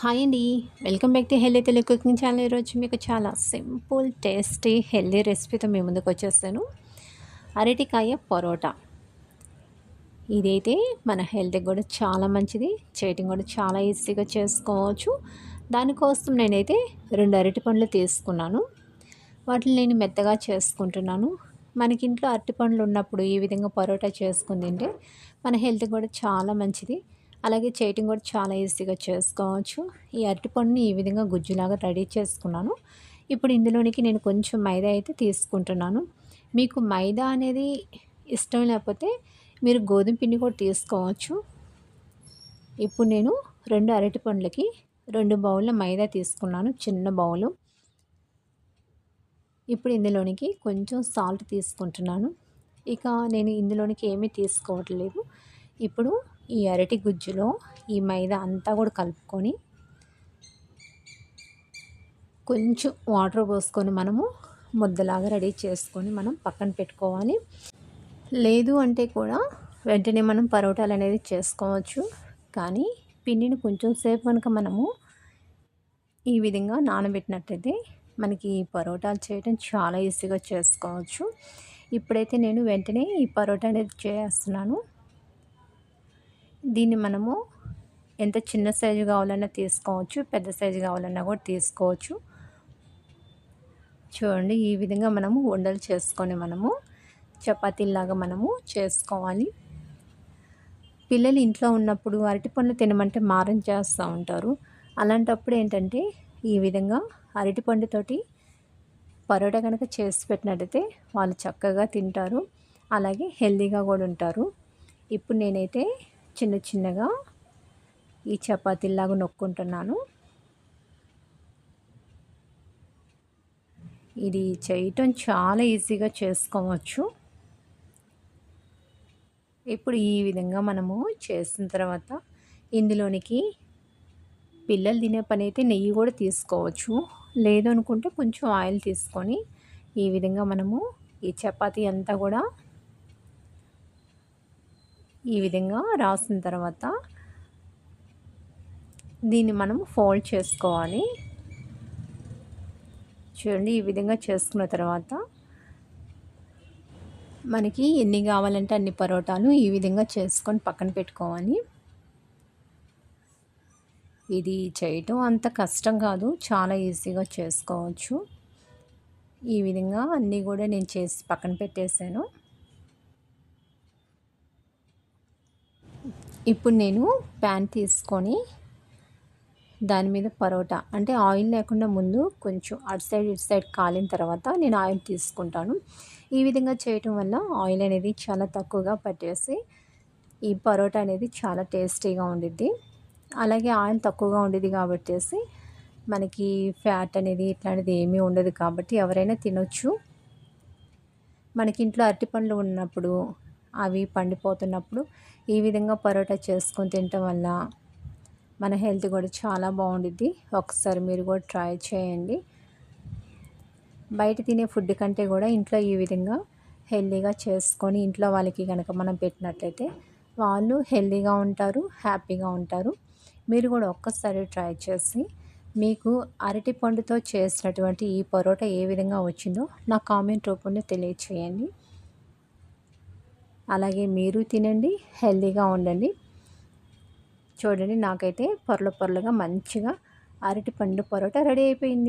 Hi అండి. Welcome back to healthy Telugu cooking channel. ఈరోజు మీకు చాలా సింపుల్ టేస్టీ హెల్దీ రెసిపీతో మీ ముందుకు వచ్చేస్తాను. అరటికాయ పరోటా. ఇదైతే మన హెల్త్కి కూడా చాలా మంచిది. చేయటం కూడా చాలా ఈజీగా చేసుకోవచ్చు. దానికోసం నేనైతే రెండు అరటి పండ్లు తీసుకున్నాను. వాటిని నేను మెత్తగా చేసుకుంటున్నాను. మనకి ఇంట్లో అరటి పండ్లు ఉన్నప్పుడు ఈ విధంగా పరోటా చేసుకుని తింటే మన హెల్త్ కూడా చాలా మంచిది. అలాగే చేయటం కూడా చాలా ఈజీగా చేసుకోవచ్చు. ఈ అరటిపండుని ఈ విధంగా గుజ్జులాగా రెడీ చేసుకున్నాను. ఇప్పుడు ఇందులోనికి నేను కొంచెం మైదా అయితే తీసుకుంటున్నాను. మీకు మైదా అనేది ఇష్టం లేకపోతే మీరు గోధుమ పిండి కూడా తీసుకోవచ్చు. ఇప్పుడు నేను రెండు అరటి పండ్లకి రెండు బౌళ్ళ మైదా తీసుకున్నాను చిన్న బౌలు. ఇప్పుడు ఇందులోనికి కొంచెం సాల్ట్ తీసుకుంటున్నాను. ఇక నేను ఇందులోనికి ఏమీ తీసుకోవట్లేదు. ఇప్పుడు ఈ అరటి గుజ్జులో ఈ మైదా అంతా కూడా కలుపుకొని కొంచెం వాటర్ పోసుకొని మనము ముద్దలాగా రెడీ చేసుకొని మనం పక్కన పెట్టుకోవాలి. లేదు అంటే కూడా వెంటనే మనం పరోటాలు అనేది చేసుకోవచ్చు. కానీ పిండిని కొంచెం సేపు కనుక మనము ఈ విధంగా నానబెట్టినట్టయితే మనకి పరోటాలు చేయడం చాలా ఈజీగా చేసుకోవచ్చు. ఇప్పుడైతే నేను వెంటనే ఈ పరోటా అనేది చేస్తున్నాను. దీన్ని మనము ఎంత చిన్న సైజు కావాలన్నా తీసుకోవచ్చు పెద్ద సైజు కావాలన్నా కూడా తీసుకోవచ్చు. చూడండి ఈ విధంగా మనము ఉండలు చేసుకొని మనము చపాతీలాగా మనము చేసుకోవాలి. పిల్లలు ఇంట్లో ఉన్నప్పుడు అరటి పండ్లు తినమంటే మారం చేస్తూ ఉంటారు. అలాంటప్పుడు ఏంటంటే ఈ విధంగా అరటి పండుతోటి పరోటా కనుక చేసి పెట్టినట్టయితే వాళ్ళు చక్కగా తింటారు. అలాగే హెల్తీగా కూడా ఉంటారు. ఇప్పుడు నేనైతే చిన్న చిన్నగా ఈ చపాతీలాగా నొక్కుంటున్నాను. ఇది చేయటం చాలా ఈజీగా చేసుకోవచ్చు. ఇప్పుడు ఈ విధంగా మనము చేసిన తర్వాత ఇందులోనికి పిల్లలు తినే పని అయితే నెయ్యి కూడా తీసుకోవచ్చు. లేదనుకుంటే కొంచెం ఆయిల్ తీసుకొని ఈ విధంగా మనము ఈ చపాతీ అంతా కూడా ఈ విధంగా రాసిన తర్వాత దీన్ని మనం ఫోల్డ్ చేసుకోవాలి. చూడండి ఈ విధంగా చేసుకున్న తర్వాత మనకి ఎన్ని కావాలంటే అన్ని పరోటాలు ఈ విధంగా చేసుకొని పక్కన పెట్టుకోవాలి. ఇది చేయటం అంత కష్టం కాదు చాలా ఈజీగా చేసుకోవచ్చు. ఈ విధంగా అన్నీ కూడా నేను చేసి పక్కన పెట్టేశాను. ఇప్పుడు నేను ప్యాన్ తీసుకొని దాని మీద పరోటా అంటే ఆయిల్ లేకుండా ముందు కొంచెం అటు సైడ్ ఇటు సైడ్ కాలిన తర్వాత నేను ఆయిల్ తీసుకుంటాను. ఈ విధంగా చేయటం వల్ల ఆయిల్ అనేది చాలా తక్కువగా పట్టేసి ఈ పరోటా అనేది చాలా టేస్టీగా ఉండిద్ది. అలాగే ఆయిల్ తక్కువగా ఉండేది కాబట్టి మనకి ఫ్యాట్ అనేది ఇట్లాంటిది ఏమీ ఉండదు కాబట్టి ఎవరైనా తినొచ్చు. మనకి ఇంట్లో అరటిపండ్లు ఉన్నప్పుడు అవి పండిపోతున్నప్పుడు ఈ విధంగా పరోటా చేసుకొని తినటం వల్ల మన హెల్త్ కూడా చాలా బాగుండిద్ది. ఒకసారి మీరు కూడా ట్రై చేయండి. బయట తినే ఫుడ్ కంటే కూడా ఇంట్లో ఈ విధంగా హెల్దీగా చేసుకొని ఇంట్లో వాళ్ళకి కనుక మనం పెట్టినట్లయితే వాళ్ళు హెల్దీగా ఉంటారు హ్యాపీగా ఉంటారు. మీరు కూడా ఒక్కసారి ట్రై చేసి మీకు అరటి పండుతో చేసినటువంటి ఈ పరోటా ఏ విధంగా వచ్చిందో నా కామెంట్ రూపంలో తెలియచేయండి. అలాగే మీరు తినండి హెల్తీగా ఉండండి. చూడండి నాకైతే పొరలు పొరలుగా మంచిగా అరటి పండు పరోటా రెడీ అయిపోయింది.